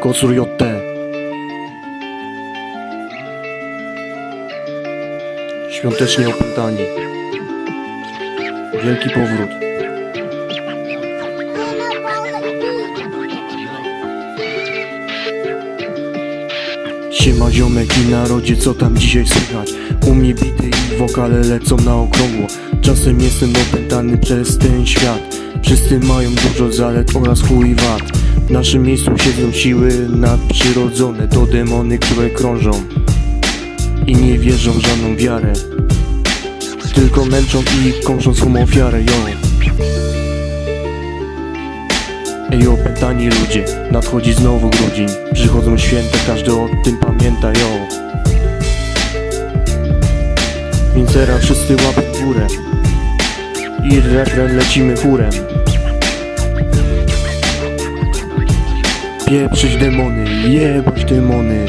Kocur JT. Świątecznie opętani. Wielki powrót. Siema ziomek i narodzie, co tam dzisiaj słychać? U mnie bity i wokale lecą na okrągło Czasem jestem opętany przez ten świat Wszyscy mają dużo zalet oraz chuj wad naszym miejscu siedzą siły nadprzyrodzone To demony, które krążą I nie wierzą w żadną wiarę. Tylko męczą i kąszą swą ofiarę, yo Ej, opętani ludzie, nadchodzi znowu grudzień. Przychodzą święta, każdy o tym pamięta, yo Więc teraz wszyscy łapy górę. I refren lecimy chórem Pieprzyć demony, jebać demony.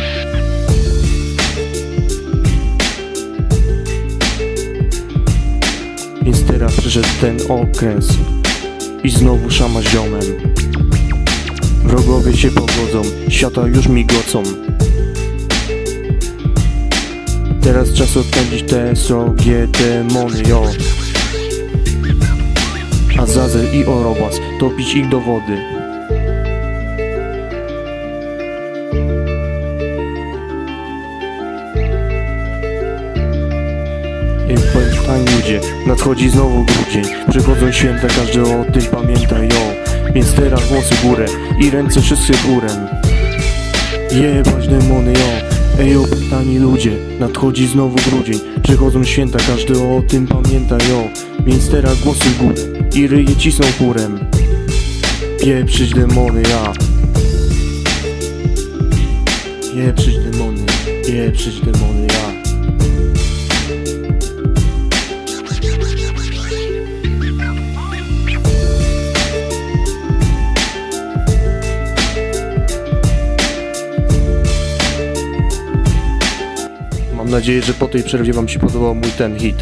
Więc teraz przyszedł ten okres I znowu szama ziomem. Wrogowie się pogodzą, świata już migocą. Teraz czas odpędzić te srogie demony, yo Azazel i Orobas, topić ich do wody pamiętaj ludzie, nadchodzi znowu grudzień Przychodzą święta, każdy o tym pamięta, yo Więc teraz głosy w górę i ręce wszyscy górem Jebać demony, yo Ej, opętani ludzie, nadchodzi znowu grudzień Przychodzą święta, każdy o tym pamięta, yo Więc teraz głosy górę i ryje cisną chórem Pieprzyć demony, ja Pieprzyć demony, pieprzyć demony, ja Mam nadzieję, że po tej przerwie Wam się podobał mój ten hit.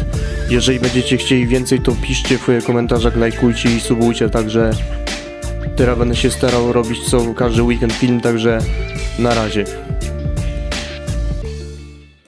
Jeżeli będziecie chcieli więcej, to piszcie w komentarzach, lajkujcie i subujcie, także teraz będę się starał robić co każdy weekend film, także na razie.